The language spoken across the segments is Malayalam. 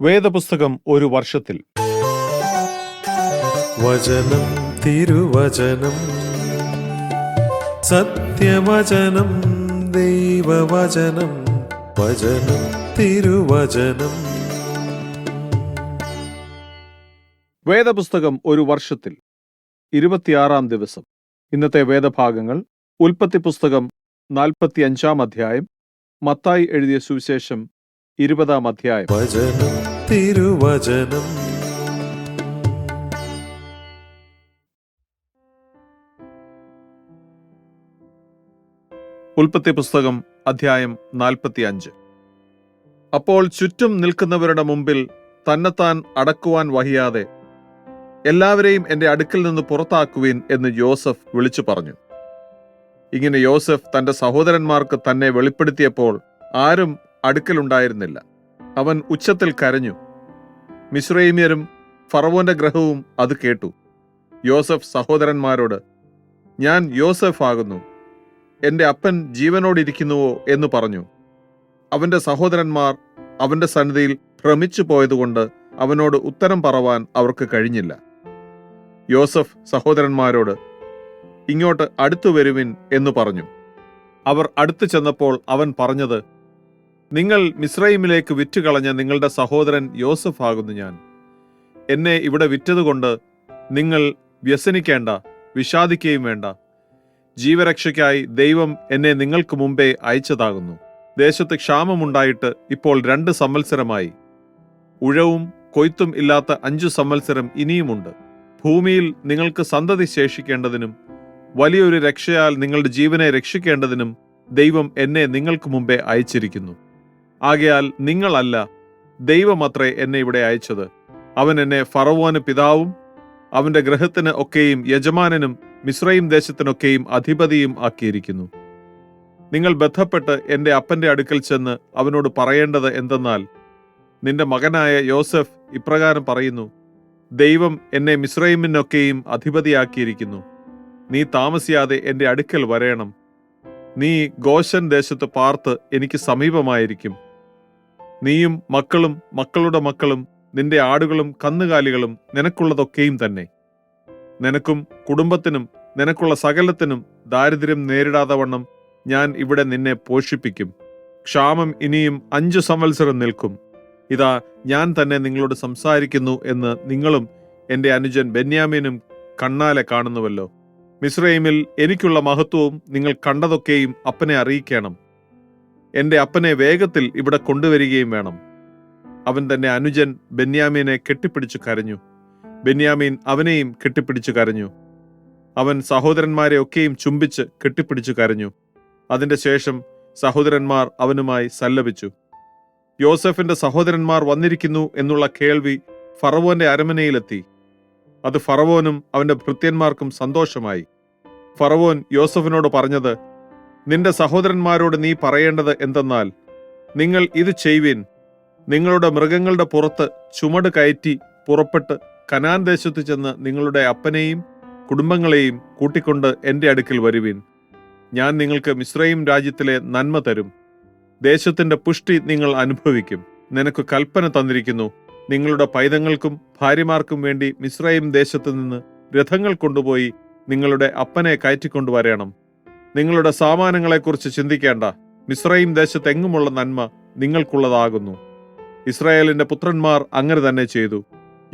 വേദപുസ്തകം ഒരു വർഷത്തിൽ. വചനം തിരുവചനം സത്യവചനം ദൈവവചനം വചനം തിരുവചനം. വേദപുസ്തകം ഒരു വർഷത്തിൽ. ഇരുപത്തിയാറാം ദിവസം. ഇന്നത്തെ വേദഭാഗങ്ങൾ ഉൽപ്പത്തി പുസ്തകം നാൽപ്പത്തിയഞ്ചാം അധ്യായം മത്തായി എഴുതിയ സുവിശേഷം ഇരുപതാം അധ്യായം. വചനം തിരുവചനം. ഉൽപ്പത്തി പുസ്തകം അധ്യായം നാൽപ്പത്തി അഞ്ച് അപ്പോൾ ചുറ്റും നിൽക്കുന്നവരുടെ മുമ്പിൽ തന്നെത്താൻ അടക്കുവാൻ വഹിയാതെ എല്ലാവരെയും എന്റെ അടുക്കിൽ നിന്ന് പുറത്താക്കുവിൻ എന്ന് യോസഫ് വിളിച്ചു പറഞ്ഞു. ഇങ്ങനെ യോസഫ് തന്റെ സഹോദരന്മാർക്ക് തന്നെ വെളിപ്പെടുത്തിയപ്പോൾ ആരും അടുക്കലുണ്ടായിരുന്നില്ല. അവൻ ഉച്ചത്തിൽ കരഞ്ഞു. മിശ്രൈമ്യരും ഫറവോന്റെ ഗ്രഹവും അത് കേട്ടു. യോസഫ് സഹോദരന്മാരോട് ഞാൻ യോസഫ് ആകുന്നു. എന്റെ അപ്പൻ ജീവനോടിരിക്കുന്നുവോ? എന്ന് പറഞ്ഞു. അവന്റെ സഹോദരന്മാർ അവന്റെ സന്നിധിയിൽ ഭ്രമിച്ചു പോയതുകൊണ്ട് അവനോട് ഉത്തരം പറവാൻ അവർക്ക് കഴിഞ്ഞില്ല. യോസഫ് സഹോദരന്മാരോട് ഇങ്ങോട്ട് അടുത്തു വരുവിൻ എന്ന് പറഞ്ഞു. അവർ അടുത്തു ചെന്നപ്പോൾ അവൻ പറഞ്ഞത് നിങ്ങൾ മിസ്രൈമിലേക്ക് വിറ്റുകളഞ്ഞ നിങ്ങളുടെ സഹോദരൻ യോസഫ് ആകുന്നു ഞാൻ. എന്നെ ഇവിടെ വിറ്റതുകൊണ്ട് നിങ്ങൾ വ്യസനിക്കേണ്ട വിഷാദിക്കുകയും വേണ്ട. ജീവരക്ഷയ്ക്കായി ദൈവം എന്നെ നിങ്ങൾക്ക് മുമ്പേ അയച്ചതാകുന്നു. ദേശത്ത് ക്ഷാമമുണ്ടായിട്ട് ഇപ്പോൾ രണ്ട് സംവത്സരമായി. ഉഴവും കൊയ്ത്തും ഇല്ലാത്ത അഞ്ചു സംവത്സരം ഇനിയുമുണ്ട്. ഭൂമിയിൽ നിങ്ങൾക്ക് സന്തതി ശേഷിക്കേണ്ടതിനും വലിയൊരു രക്ഷയാൽ നിങ്ങളുടെ ജീവനെ രക്ഷിക്കേണ്ടതിനും ദൈവം എന്നെ നിങ്ങൾക്ക് മുമ്പേ അയച്ചിരിക്കുന്നു. ആകയാൽ നിങ്ങളല്ല ദൈവമത്രേ എന്നെ ഇവിടെ അയച്ചത്. അവൻ എന്നെ ഫറവോന് പിതാവും അവന്റെ ഗ്രഹത്തിന് ഒക്കെയും യജമാനനും മിശ്രയും ദേശത്തിനൊക്കെയും അധിപതിയും ആക്കിയിരിക്കുന്നു. നിങ്ങൾ ബന്ധപ്പെട്ട് എന്റെ അപ്പന്റെ അടുക്കൽ ചെന്ന് അവനോട് പറയേണ്ടത് എന്തെന്നാൽ നിന്റെ മകനായ യോസഫ് ഇപ്രകാരം പറയുന്നു ദൈവം എന്നെ മിശ്രൈമിനൊക്കെയും അധിപതിയാക്കിയിരിക്കുന്നു. നീ താമസിയാതെ എന്റെ അടുക്കൽ വരേണം. നീ ഗോശൻ ദേശത്ത് പാർത്ത് എനിക്ക് സമീപമായിരിക്കും. നീയും മക്കളും മക്കളുടെ മക്കളും നിന്റെ ആടുകളും കന്നുകാലികളും നിനക്കുള്ളതൊക്കെയും തന്നെ. നിനക്കും കുടുംബത്തിനും നിനക്കുള്ള സകലത്തിനും ദാരിദ്ര്യം നേരിടാതെ വണ്ണം ഞാൻ ഇവിടെ നിന്നെ പോഷിപ്പിക്കും. ക്ഷാമം ഇനിയും അഞ്ചു സംവത്സരം നിൽക്കും. ഇതാ ഞാൻ തന്നെ നിങ്ങളോട് സംസാരിക്കുന്നു എന്ന് നിങ്ങളും എന്റെ അനുജൻ ബെന്യാമീനും കണ്ണാലെ കാണുന്നുവല്ലോ. മിസ്രൈമിൽ എനിക്കുള്ള മഹത്വവും നിങ്ങൾ കണ്ടതൊക്കെയും അപ്പനെ അറിയിക്കണം. എന്റെ അപ്പനെ വേഗത്തിൽ ഇവിടെ കൊണ്ടുവരികയും വേണം. അവൻ തന്റെ അനുജൻ ബെന്യാമീനെ കെട്ടിപ്പിടിച്ചു കരഞ്ഞു. ബെന്യാമീൻ അവനെയും കെട്ടിപ്പിടിച്ചു കരഞ്ഞു. അവൻ സഹോദരന്മാരെ ഒക്കെയും ചുംബിച്ച് കെട്ടിപ്പിടിച്ചു കരഞ്ഞു. അതിന്റെ ശേഷം സഹോദരന്മാർ അവനുമായി സല്ലപിച്ചു. യോസഫിന്റെ സഹോദരന്മാർ വന്നിരിക്കുന്നു എന്നുള്ള കേൾവി ഫറവോന്റെ അരമനയിലെത്തി. അത് ഫറവോനും അവന്റെ ഭൃത്യന്മാർക്കും സന്തോഷമായി. ഫറവോൻ യോസഫിനോട് പറഞ്ഞത് നിന്റെ സഹോദരന്മാരോട് നീ പറയേണ്ടത് എന്തെന്നാൽ നിങ്ങൾ ഇത് ചെയ്വിൻ. നിങ്ങളുടെ മൃഗങ്ങളുടെ പുറത്ത് ചുമട് കയറ്റി പുറപ്പെട്ട് കനാൻ ദേശത്ത് ചെന്ന് നിങ്ങളുടെ അപ്പനെയും കുടുംബങ്ങളെയും കൂട്ടിക്കൊണ്ട് എന്റെ അടുക്കൽ വരുവിൻ. ഞാൻ നിങ്ങൾക്ക് മിശ്രയും രാജ്യത്തിലെ നന്മ തരും. ദേശത്തിന്റെ പുഷ്ടി നിങ്ങൾ അനുഭവിക്കും. നിനക്ക് കൽപ്പന തന്നിരിക്കുന്നു. നിങ്ങളുടെ പൈതങ്ങൾക്കും ഭാര്യമാർക്കും വേണ്ടി മിശ്രയും ദേശത്ത് നിന്ന് രഥങ്ങൾ കൊണ്ടുപോയി നിങ്ങളുടെ അപ്പനെ കയറ്റിക്കൊണ്ടുവരേണം. നിങ്ങളുടെ സാമാനങ്ങളെക്കുറിച്ച് ചിന്തിക്കേണ്ട. മിശ്രയും ദേശത്തെങ്ങുമുള്ള നന്മ നിങ്ങൾക്കുള്ളതാകുന്നു. ഇസ്രായേലിന്റെ പുത്രന്മാർ അങ്ങനെ തന്നെ ചെയ്തു.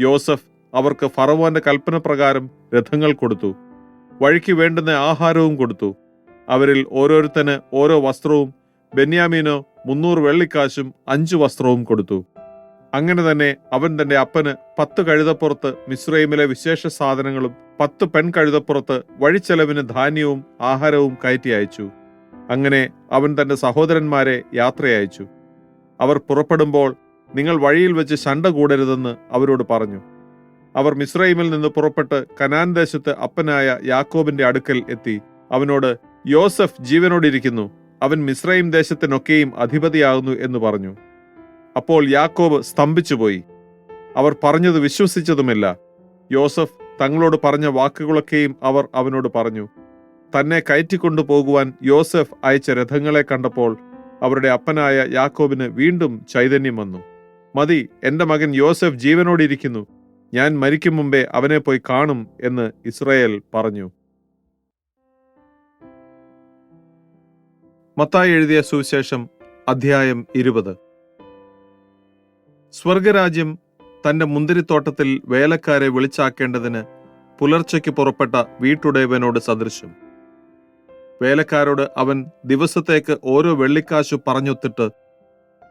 യോസഫ് അവർക്ക് ഫറവോന്റെ കൽപ്പന പ്രകാരം രഥങ്ങൾ കൊടുത്തു. വഴിക്ക് വേണ്ടുന്ന ആഹാരവും കൊടുത്തു. അവരിൽ ഓരോരുത്തന് ഓരോ വസ്ത്രവും ബെന്യാമീനോ മുന്നൂറ് വെള്ളിക്കാശും അഞ്ചു വസ്ത്രവും കൊടുത്തു. അങ്ങനെ തന്നെ അവൻ തന്റെ അപ്പന് പത്ത് കഴുതപ്പുറത്ത് മിസ്രൈമിലെ വിശേഷ സാധനങ്ങളും പത്ത് പെൺ കഴുതപ്പുറത്ത് വഴിച്ചെലവിന് ധാന്യവും ആഹാരവും കയറ്റി അയച്ചു. അങ്ങനെ അവൻ തന്റെ സഹോദരന്മാരെ യാത്രയയച്ചു. അവർ പുറപ്പെടുമ്പോൾ നിങ്ങൾ വഴിയിൽ വെച്ച് ശണ്ട കൂടരുതെന്ന് അവരോട് പറഞ്ഞു. അവർ മിസ്രൈമിൽ നിന്ന് പുറപ്പെട്ട് കനാൻ ദേശത്ത് അപ്പനായ യാക്കോബിന്റെ അടുക്കൽ എത്തി. അവനോട് യോസഫ് ജീവനോടിരിക്കുന്നു. അവൻ മിസ്രൈം ദേശത്തിനൊക്കെയും അധിപതിയാകുന്നു എന്ന് പറഞ്ഞു. അപ്പോൾ യാക്കോബ് സ്തംഭിച്ചുപോയി. അവർ പറഞ്ഞത് വിശ്വസിച്ചതുമില്ല. യോസഫ് തങ്ങളോട് പറഞ്ഞ വാക്കുകളൊക്കെയും അവർ അവനോട് പറഞ്ഞു. തന്നെ കയറ്റിക്കൊണ്ടു പോകുവാൻ യോസഫ് അയച്ച രഥങ്ങളെ കണ്ടപ്പോൾ അവരുടെ അപ്പനായ യാക്കോബിന് വീണ്ടും ചൈതന്യം വന്നു. മതി എന്റെ മകൻ യോസഫ് ജീവനോടിരിക്കുന്നു. ഞാൻ മരിക്കും മുമ്പേ അവനെ പോയി കാണും എന്ന് ഇസ്രയേൽ പറഞ്ഞു. മത്തായി എഴുതിയ സുവിശേഷം അധ്യായം ഇരുപത്. സ്വർഗരാജ്യം തന്റെ മുന്തിരിത്തോട്ടത്തിൽ വേലക്കാരെ വിളിച്ചാക്കേണ്ടതിന് പുലർച്ചയ്ക്ക് പുറപ്പെട്ട വീട്ടുടയവനോട് സദൃശം വേലക്കാരോട് അവൻ ദിവസത്തേക്ക് ഓരോ വെള്ളിക്കാശു പറഞ്ഞൊത്തിട്ട്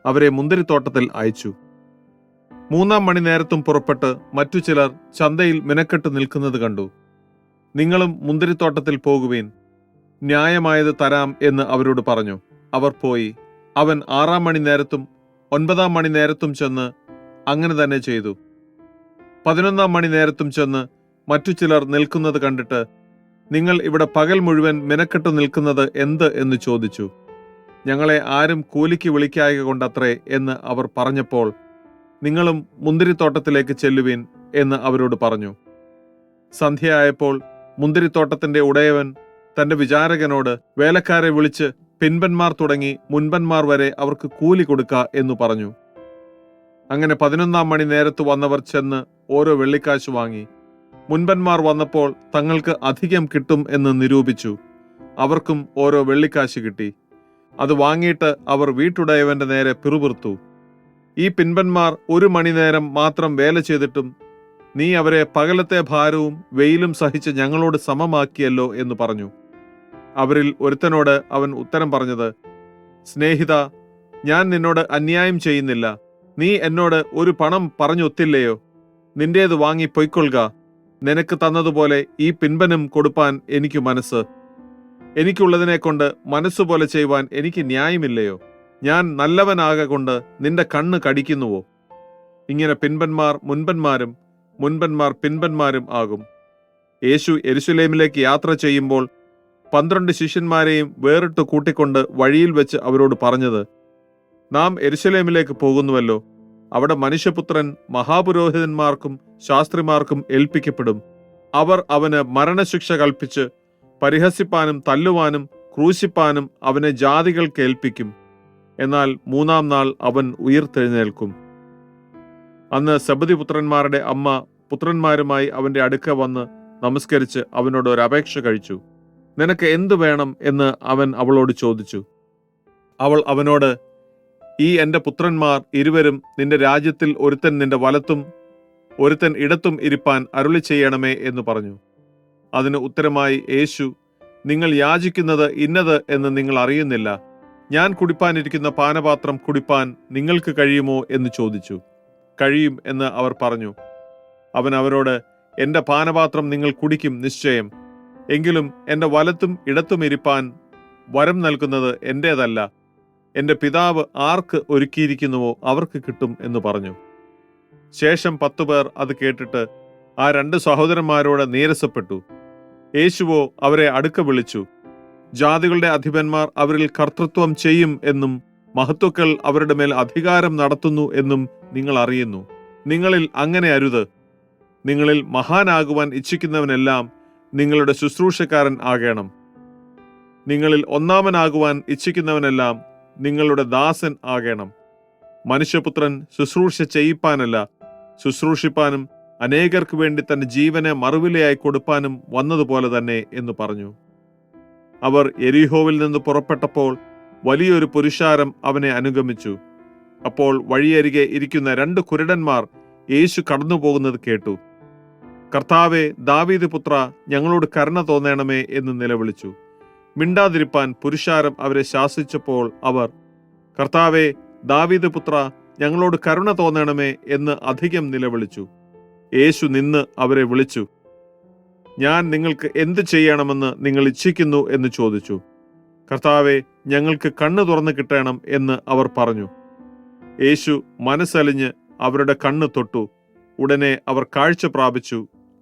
അവരെ മുന്തിരിത്തോട്ടത്തിൽ അയച്ചു. മൂന്നാം മണി നേരത്തും പുറപ്പെട്ട് മറ്റു ചിലർ ചന്തയിൽ മിനക്കെട്ട് നിൽക്കുന്നത് കണ്ടു. നിങ്ങളും മുന്തിരിത്തോട്ടത്തിൽ പോകുവീൻ. ന്യായമായത് തരാം എന്ന് അവരോട് പറഞ്ഞു. അവർ പോയി. അവൻ ആറാം മണി നേരത്തും ഒൻപതാം മണി നേരത്തും ചെന്ന് അങ്ങനെ തന്നെ ചെയ്തു. പതിനൊന്നാം മണി നേരത്തും ചെന്ന് മറ്റു ചിലർ നിൽക്കുന്നത് കണ്ടിട്ട് നിങ്ങൾ ഇവിടെ പകൽ മുഴുവൻ മിനക്കെട്ട് നിൽക്കുന്നത് എന്ത് എന്ന് ചോദിച്ചു. ഞങ്ങളെ ആരും കൂലിക്ക് വിളിക്കായക കൊണ്ടത്രേ എന്ന് അവർ പറഞ്ഞപ്പോൾ നിങ്ങളും മുന്തിരിത്തോട്ടത്തിലേക്ക് ചെല്ലുവിൻ എന്ന് അവരോട് പറഞ്ഞു. സന്ധ്യയായപ്പോൾ മുന്തിരിത്തോട്ടത്തിന്റെ ഉടയവൻ തന്റെ വിചാരകനോട് വേലക്കാരെ വിളിച്ച് പിൻപന്മാർ തുടങ്ങി മുൻപന്മാർ വരെ അവർക്ക് കൂലി കൊടുക്ക എന്നു പറഞ്ഞു. അങ്ങനെ പതിനൊന്നാം മണി നേരത്ത് വന്നവർ ചെന്ന് ഓരോ വെള്ളിക്കാശ് വാങ്ങി. മുൻപന്മാർ വന്നപ്പോൾ തങ്ങൾക്ക് അധികം കിട്ടും എന്ന് നിരൂപിച്ചു. അവർക്കും ഓരോ വെള്ളിക്കാശ് കിട്ടി. അത് വാങ്ങിയിട്ട് അവർ വീട്ടുടയവന്റെ നേരെ പിറുപിറുത്തു. ഈ പിൻപന്മാർ ഒരു മണിനേരം മാത്രം വേല ചെയ്തിട്ടും നീ അവരെ പകലത്തെ ഭാരവും വെയിലും സഹിച്ച് ഞങ്ങളോട് സമമാക്കിയല്ലോ എന്ന് പറഞ്ഞു. അവരിൽ ഒരുത്തനോട് അവൻ ഉത്തരം പറഞ്ഞത് സ്നേഹിത ഞാൻ നിന്നോട് അന്യായം ചെയ്യുന്നില്ല. നീ എന്നോട് ഒരു പണം പറഞ്ഞൊത്തില്ലയോ? നിന്റേത് വാങ്ങി പൊയ്ക്കൊള്ളുക. നിനക്ക് തന്നതുപോലെ ഈ പിൻപനും കൊടുപ്പാൻ എനിക്ക് മനസ്സ്. എനിക്കുള്ളതിനെ കൊണ്ട് മനസ്സുപോലെ ചെയ്യുവാൻ എനിക്ക് ന്യായമില്ലയോ? ഞാൻ നല്ലവനാകെ കൊണ്ട് നിന്റെ കണ്ണ് കടിക്കുന്നുവോ? ഇങ്ങനെ പിൻപന്മാർ മുൻപന്മാരും മുൻപന്മാർ പിൻപന്മാരും ആകും. യേശു എരുസുലേമിലേക്ക് യാത്ര ചെയ്യുമ്പോൾ പന്ത്രണ്ട് ശിഷ്യന്മാരെയും വേറിട്ട് കൂട്ടിക്കൊണ്ട് വഴിയിൽ വെച്ച് അവരോട് പറഞ്ഞത് നാം എരുശലേമിലേക്ക് പോകുന്നുവല്ലോ. അവിടെ മനുഷ്യപുത്രൻ മഹാപുരോഹിതന്മാർക്കും ശാസ്ത്രിമാർക്കും ഏൽപ്പിക്കപ്പെടും. അവർ അവന് മരണശിക്ഷ കൽപ്പിച്ച് പരിഹസിപ്പാനും തല്ലുവാനും ക്രൂശിപ്പാനും അവനെ ജാതികൾക്ക് ഏൽപ്പിക്കും. എന്നാൽ മൂന്നാം നാൾ അവൻ ഉയർത്തെഴുന്നേൽക്കും. അന്ന് സബദിപുത്രന്മാരുടെ അമ്മ പുത്രന്മാരുമായി അവന്റെ അടുക്ക വന്ന് നമസ്കരിച്ച് അവനോട് ഒരു അപേക്ഷ കഴിച്ചു. നിനക്ക് എന്തു വേണം എന്ന് അവൻ അവളോട് ചോദിച്ചു. അവൾ അവനോട് ഈ എന്റെ പുത്രന്മാർ ഇരുവരും നിന്റെ രാജ്യത്തിൽ ഒരുത്തൻ നിന്റെ വലത്തും ഒരുത്തൻ ഇടത്തും ഇരിപ്പാൻ അരുളി ചെയ്യണമേ എന്ന് പറഞ്ഞു. അതിന് ഉത്തരമായി യേശു നിങ്ങൾ യാചിക്കുന്നത് ഇന്നത് എന്ന് നിങ്ങൾ അറിയുന്നില്ല. ഞാൻ കുടിപ്പാനിരിക്കുന്ന പാനപാത്രം കുടിപ്പാൻ നിങ്ങൾക്ക് കഴിയുമോ എന്ന് ചോദിച്ചു. കഴിയും എന്ന് അവർ പറഞ്ഞു. അവൻ അവരോട് എന്റെ പാനപാത്രം നിങ്ങൾ കുടിക്കും നിശ്ചയം. എങ്കിലും എന്റെ വലത്തും ഇടത്തും ഇരിപ്പാൻ വരം നൽകുന്നത് എന്റേതല്ല. എന്റെ പിതാവ് ആർക്ക് ഒരുക്കിയിരിക്കുന്നുവോ അവർക്ക് കിട്ടും എന്ന് പറഞ്ഞു. ശേഷം പത്തുപേർ അത് കേട്ടിട്ട് ആ രണ്ട് സഹോദരന്മാരോട് നീരസപ്പെട്ടു. യേശുവോ അവരെ അടുക്ക വിളിച്ചു. ജാതികളുടെ അധിപന്മാർ അവരിൽ കർത്തൃത്വം ചെയ്യും എന്നും മഹത്വക്കൾ അവരുടെ മേൽ അധികാരം നടത്തുന്നു എന്നും നിങ്ങൾ അറിയുന്നു. നിങ്ങളിൽ അങ്ങനെ അരുത്. നിങ്ങളിൽ മഹാനാകുവാൻ ഇച്ഛിക്കുന്നവനെല്ലാം നിങ്ങളുടെ ശുശ്രൂഷക്കാരൻ ആകണം. നിങ്ങളിൽ ഒന്നാമനാകുവാൻ ഇച്ഛിക്കുന്നവനെല്ലാം നിങ്ങളുടെ ദാസൻ ആകണം. മനുഷ്യപുത്രൻ ശുശ്രൂഷ ചെയ്യിപ്പാനല്ല ശുശ്രൂഷിപ്പാനും അനേകർക്ക് വേണ്ടി തന്റെ ജീവനെ മറുവിലയായി കൊടുപ്പാനും വന്നതുപോലെ തന്നെ എന്ന് പറഞ്ഞു. അവർ എരിഹോവിൽ നിന്ന് പുറപ്പെട്ടപ്പോൾ വലിയൊരു പുരുഷാരം അവനെ അനുഗമിച്ചു. അപ്പോൾ വഴിയരികെ ഇരിക്കുന്ന രണ്ട് കുരുടന്മാർ യേശു കടന്നു കേട്ടു. കർത്താവെ ദാവീദ് പുത്ര ഞങ്ങളോട് കരുണ തോന്നണമേ എന്ന് നിലവിളിച്ചു. മിണ്ടാതിരിപ്പാൻ പുരുഷാരം അവരെ ശാസിച്ചപ്പോൾ അവർ കർത്താവെ ദാവീദ് പുത്ര ഞങ്ങളോട് കരുണ തോന്നണമേ എന്ന് അധികം നിലവിളിച്ചു. യേശു നിന്ന് അവരെ വിളിച്ചു ഞാൻ നിങ്ങൾക്ക് എന്ത് ചെയ്യണമെന്ന് നിങ്ങൾ ഇച്ഛിക്കുന്നു എന്ന് ചോദിച്ചു. കർത്താവെ ഞങ്ങൾക്ക് കണ്ണ് തുറന്നു കിട്ടണം എന്ന് അവർ പറഞ്ഞു. യേശു മനസ്സലിഞ്ഞ് അവരുടെ കണ്ണ് തൊട്ടു. ഉടനെ അവർ കാഴ്ച പ്രാപിച്ചു.